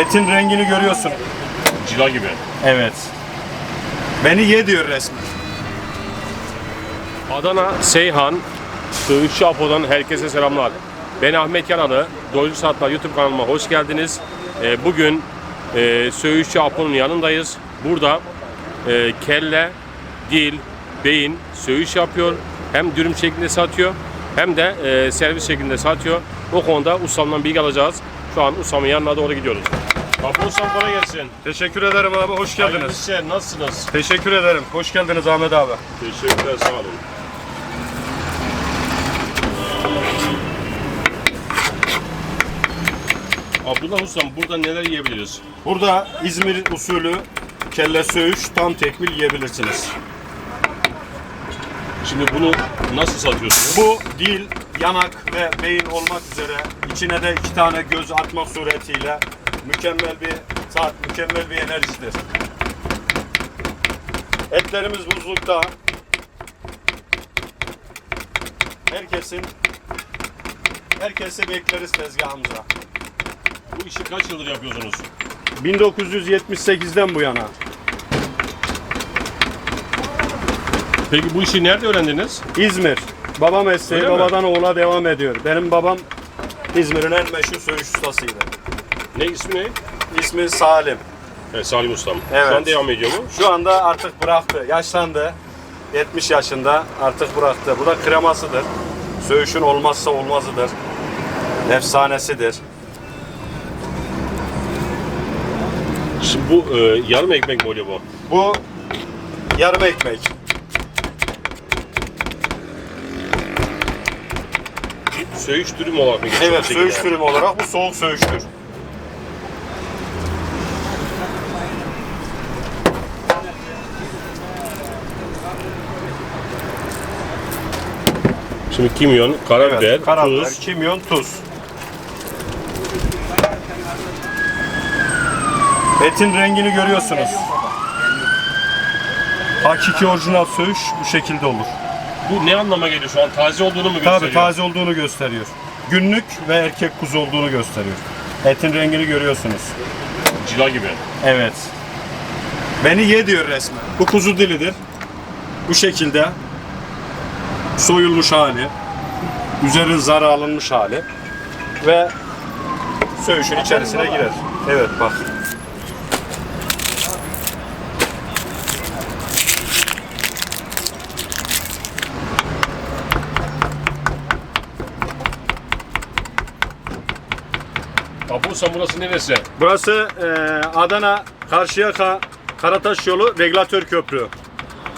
Etin rengini görüyorsun. Cila gibi. Evet. Beni ye diyor resmen. Adana Seyhan Söğüşçü Apo'dan herkese selamlar. Ben Ahmet Yanalı. Doyucu Saatler YouTube kanalıma hoş geldiniz. Ee, bugün e, Söğüşçü Apo'nun yanındayız. Burada e, kelle, dil, beyin söğüş yapıyor. Hem dürüm şeklinde satıyor hem de e, servis şeklinde satıyor. O konuda ustamdan bilgi alacağız. Şu an ustamın yanına doğru gidiyoruz. Ustam kolay gelsin. Teşekkür ederim abi. Hoş Hayırlı geldiniz. işler, Nasılsınız? Teşekkür ederim. Hoş geldiniz Ahmet abi. Teşekkürler sağ olun. Abdullah Ustam burada neler yiyebiliriz? Burada İzmir usulü kelle söğüş tam tekmil yiyebilirsiniz. Şimdi bunu nasıl satıyorsunuz? Bu dil, yanak ve beyin olmak üzere içine de iki tane göz atmak suretiyle mükemmel bir tat, mükemmel bir enerjidir. Etlerimiz buzlukta. Herkesin herkesi bekleriz tezgahımıza. Bu işi kaç yıldır yapıyorsunuz? 1978'den bu yana. Peki bu işi nerede öğrendiniz? İzmir. Baba mesleği Öyle mi? babadan oğula devam ediyor. Benim babam İzmir'in en meşhur söğüş ustasıydı. Ne ismi ne? İsmi Salim. He, Salim Ustam. Evet. Şu an devam ediyor mu? Şu anda artık bıraktı. Yaşlandı. 70 yaşında artık bıraktı. Bu da kremasıdır. Söğüşün olmazsa olmazıdır. Efsanesidir. Şimdi bu e, yarım ekmek mi oluyor bu? Bu yarım ekmek. Söğüş dürüm olarak mı geçiyor? Evet söğüş türümü olarak bu soğuk söğüştür. Şimdi kimyon, karabiber, Evet, karabiber, tuz. kimyon, tuz. Etin rengini görüyorsunuz. Hakiki orijinal söğüş bu şekilde olur. Bu ne anlama geliyor şu an? Taze olduğunu mu gösteriyor? Tabii taze olduğunu gösteriyor. Günlük ve erkek kuzu olduğunu gösteriyor. Etin rengini görüyorsunuz. Cila gibi. Evet. Beni ye diyor resmen. Bu kuzu dilidir. Bu şekilde soyulmuş hali. Üzeri zarı alınmış hali. Ve söğüşün içerisine girer. Evet bak. Apo Ustam burası neresi? Burası e, Adana Karşıyaka Karataş yolu regülatör köprü.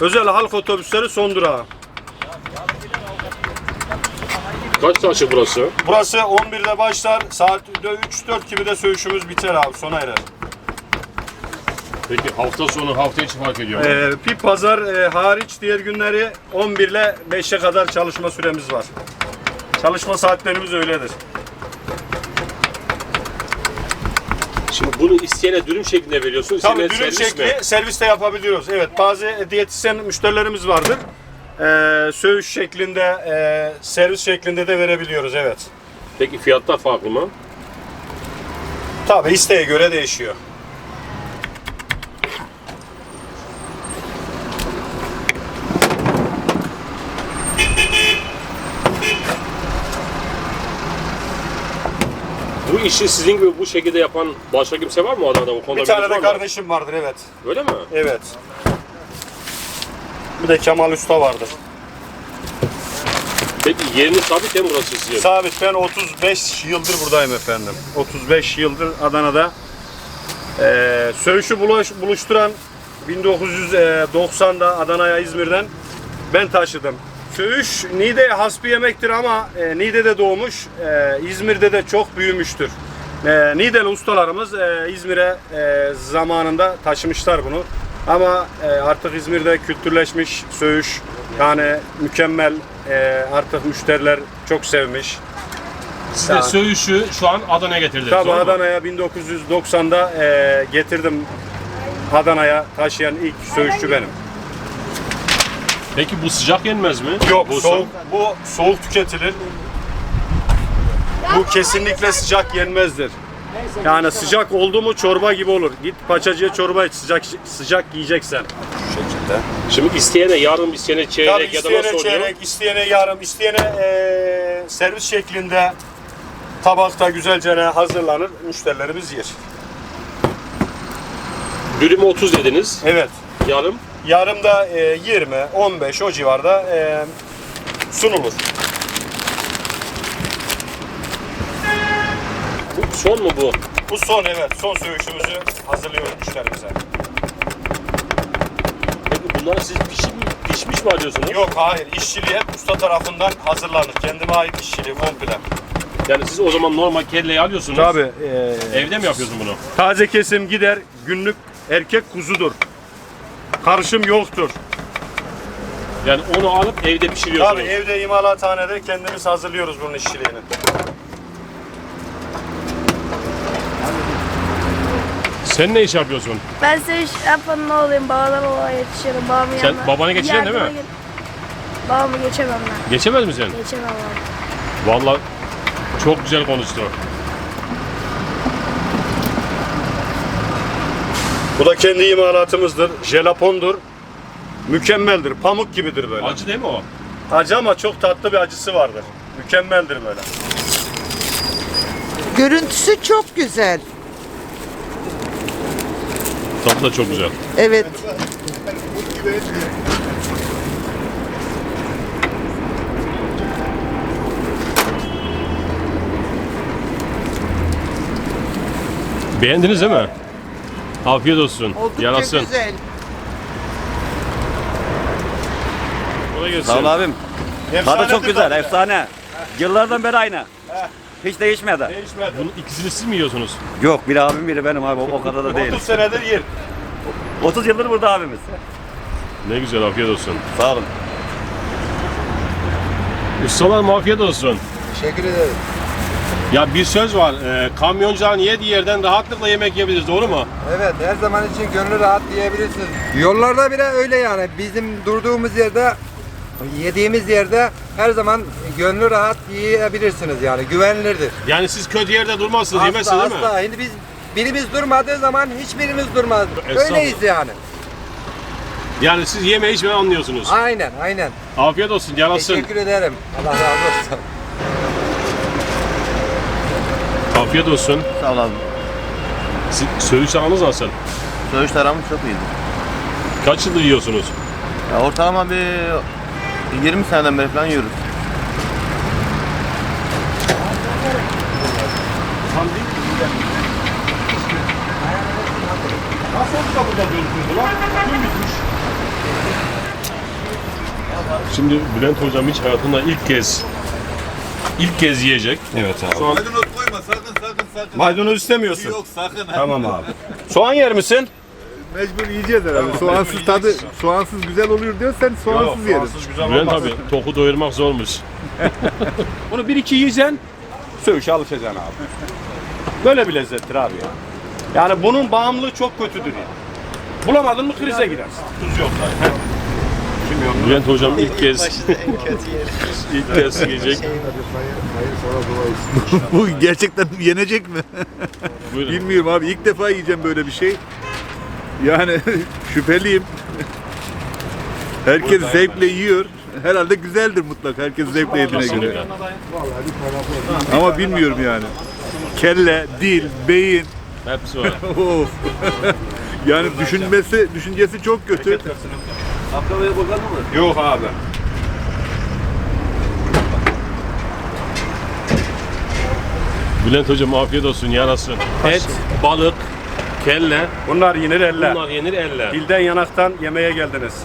Özel halk otobüsleri son durağı. Kaç açık burası? Burası 11'de başlar. Saat 3-4 gibi de söğüşümüz biter abi. Sona erer. Peki hafta sonu hafta içi fark ediyor mu? Ee, bir pazar e, hariç diğer günleri 11 ile 5'e kadar çalışma süremiz var. Çalışma saatlerimiz öyledir. Şimdi bunu isteyene dürüm şeklinde veriyorsun. Tabii isteyene dürüm servis şekli mi? serviste yapabiliyoruz. Evet bazı diyetisyen müşterilerimiz vardır. Ee, söğüş şeklinde, e, servis şeklinde de verebiliyoruz evet. Peki fiyatlar farklı mı? Tabii isteğe göre değişiyor. Bu işi sizin gibi bu şekilde yapan başka kimse var mı Adana'da? O konuda Bir tane bilginiz de var mı? kardeşim vardır evet. Öyle mi? Evet. Bir de Kemal Usta vardır. Peki yeriniz sabit mi burası sizin? Sabit ben 35 yıldır buradayım efendim. 35 yıldır Adana'da. Ee, söğüşü buluş, buluşturan 1990'da Adana'ya İzmir'den ben taşıdım. Söğüş Niğde'ye has bir yemektir ama e, Niğde'de doğmuş, e, İzmir'de de çok büyümüştür. E, Niğdeli ustalarımız e, İzmir'e e, zamanında taşımışlar bunu. Ama e, artık İzmir'de kültürleşmiş söğüş yani mükemmel e, artık müşteriler çok sevmiş. Siz de söğüşü şu an Adana'ya getirdiniz. Tabii doğru mu? Adana'ya 1990'da e, getirdim. Adana'ya taşıyan ilk söğüşçü benim. Peki bu sıcak yenmez mi? Yok bu soğuk, bu soğuk tüketilir. Bu kesinlikle sıcak yenmezdir. Yani sıcak oldu mu çorba gibi olur. Git paçacıya çorba iç sıcak sıcak yiyeceksen. Şu şekilde. Şimdi isteyene yarım, isteyene Tabii çeyrek ya da isteyene nasıl oluyor? çeyrek, isteyene yarım, isteyene eee, servis şeklinde tabakta güzelce hazırlanır. Müşterilerimiz yer. Dürümü 30 dediniz. Evet. Yarım. Yarım da eee, 20, 15 o civarda eee, sunulur. Son mu bu? Bu son evet. Son söğüşümüzü hazırlıyoruz müşterimize. Peki bunları siz pişmiş, pişmiş mi alıyorsunuz? Yok hayır. işçiliği hep usta tarafından hazırlanır. Kendime ait işçiliği komple. Yani siz o zaman normal kelleyi alıyorsunuz. Tabii. Evde mi yapıyorsun bunu? taze kesim gider. Günlük erkek kuzudur. Karışım yoktur. Yani onu alıp evde pişiriyorsunuz. Tabii evde imalathanede kendimiz hazırlıyoruz bunun işçiliğini. Sen ne iş yapıyorsun? Ben size iş yapanın olayım. Babadan olaya yetişirim. Babamın Sen yanına. babanı geçeceksin değil mi? Yardıma gel- Babamı geçemem ben. Geçemez misin? Geçemem abi. Vallahi çok güzel konuştu. Bu da kendi imalatımızdır. Jelapondur. Mükemmeldir. Pamuk gibidir böyle. Acı değil mi o? Acı ama çok tatlı bir acısı vardır. Mükemmeldir böyle. Görüntüsü çok güzel. Tadı da çok güzel. Evet. Beğendiniz değil mi? Afiyet olsun. Oldukça Yarasın. güzel. Kolay gelsin. Sağ ol abim. Tadı çok güzel, efsane. Yıllardan beri aynı. Hiç değişmedi. Değişmedi. Bunun ikisini siz mi yiyorsunuz? Yok, biri abim biri benim abi, o kadar da değil. 30 senedir yer. 30 yıldır burada abimiz. Ne güzel afiyet olsun. Sağ olun. Ustalarım afiyet olsun. Teşekkür ederim. Ya bir söz var. E, kamyoncuların yediği yerden rahatlıkla yemek yiyebiliriz. Doğru mu? Evet her zaman için gönlü rahat diyebilirsiniz. Yollarda bile öyle yani. Bizim durduğumuz yerde, yediğimiz yerde her zaman gönlü rahat yiyebilirsiniz yani. Güvenilirdir. Yani siz kötü yerde durmazsınız, Asla yemezsiniz değil mi? asla. Şimdi biz birimiz durmadığı zaman hiçbirimiz durmaz. Estağfurullah. Öyleyiz yani. Yani siz yeme içme anlıyorsunuz. Aynen aynen. Afiyet olsun, yarasın. Teşekkür ederim. Allah razı olsun. Afiyet olsun. Sağ ol abi. Siz, söğüş aranız nasıl? Söğüş aramız çok iyiydi. Kaç yıldır yiyorsunuz? Ya ortalama bir 20 seneden beri falan yiyoruz. Şimdi Bülent hocam hiç hayatında ilk kez ilk kez yiyecek. Evet abi. Şu an Maydanoz koyma sakın sakın sakın. Maydanoz istemiyorsun. Yok sakın. Tamam abi. Soğan yer misin? Mecbur yiyeceğiz herhalde. Soğansız tadı, soğansız güzel olur diyorsan soğansız yeriz. Fransız güzel Bülent olmaz. abi toku doyurmak zormuş. Bunu bir iki yiyeceksin, söğüşe alışacaksın abi. Böyle bir lezzettir abi ya. Yani bunun bağımlılığı çok kötüdür ya. Bulamadın mı krize gidersin. Tuz yok da. Bülent hocam ilk kez ilk kez yiyecek. Bu gerçekten yenecek mi? Buyurun. Bilmiyorum abi. İlk defa yiyeceğim böyle bir şey. Yani şüpheliyim. Herkes zevkle yiyor. Herhalde güzeldir mutlaka. Herkes zevkle yediğine göre. Ama bilmiyorum yani. Kelle, dil, beyin. Hepsi var. Of. yani düşünmesi, düşüncesi çok kötü. Yok abi. Bülent hocam afiyet olsun yarasın. Et, balık, kelle Bunlar yenir elle. bunlar yenir elle. Dilden yanaktan yemeğe geldiniz.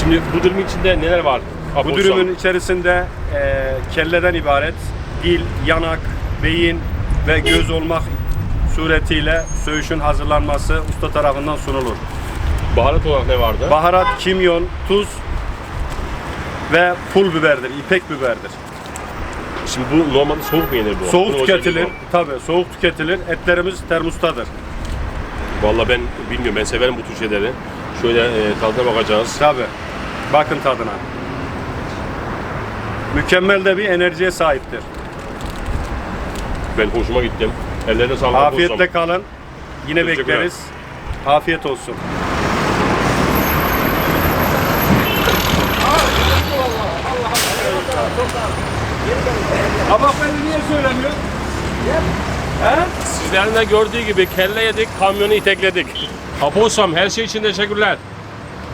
Şimdi bu dürümün içinde neler var? Bu Apo dürümün içerisinde e, kelleden ibaret dil, yanak, beyin ve göz olmak suretiyle söğüşün hazırlanması usta tarafından sunulur. baharat olarak ne vardı? Baharat, kimyon, tuz ve pul biberdir, ipek biberdir. Şimdi bu normalde soğuk mu yenir bu? Soğuk Bunu hocam tüketilir, biliyor. tabi soğuk tüketilir. Etlerimiz termostadır. Vallahi ben bilmiyorum ben severim bu tür şeyleri. Şöyle e, tadına bakacağız. Tabi. Bakın tadına. Mükemmel de bir enerjiye sahiptir. Ben hoşuma gittim. Ellerine sağlık. Afiyetle kalın. Yine Teşekkürler. bekleriz. Afiyet olsun. Beni niye söylemiyor? Sizlerin de gördüğü gibi kelle yedik, kamyonu itekledik. Apo ustam her şey için teşekkürler.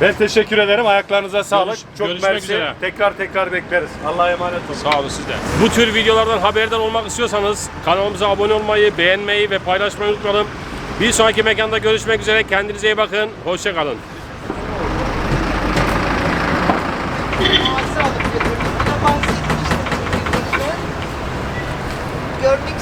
Ben teşekkür ederim. Ayaklarınıza sağlık. Görüş- Çok görüşmek mersi. üzere. Tekrar tekrar bekleriz. Allah'a emanet olun. Sağ olun siz de. Bu tür videolardan haberdar olmak istiyorsanız kanalımıza abone olmayı, beğenmeyi ve paylaşmayı unutmayalım. Bir sonraki mekanda görüşmek üzere. Kendinize iyi bakın. Hoşçakalın. görmek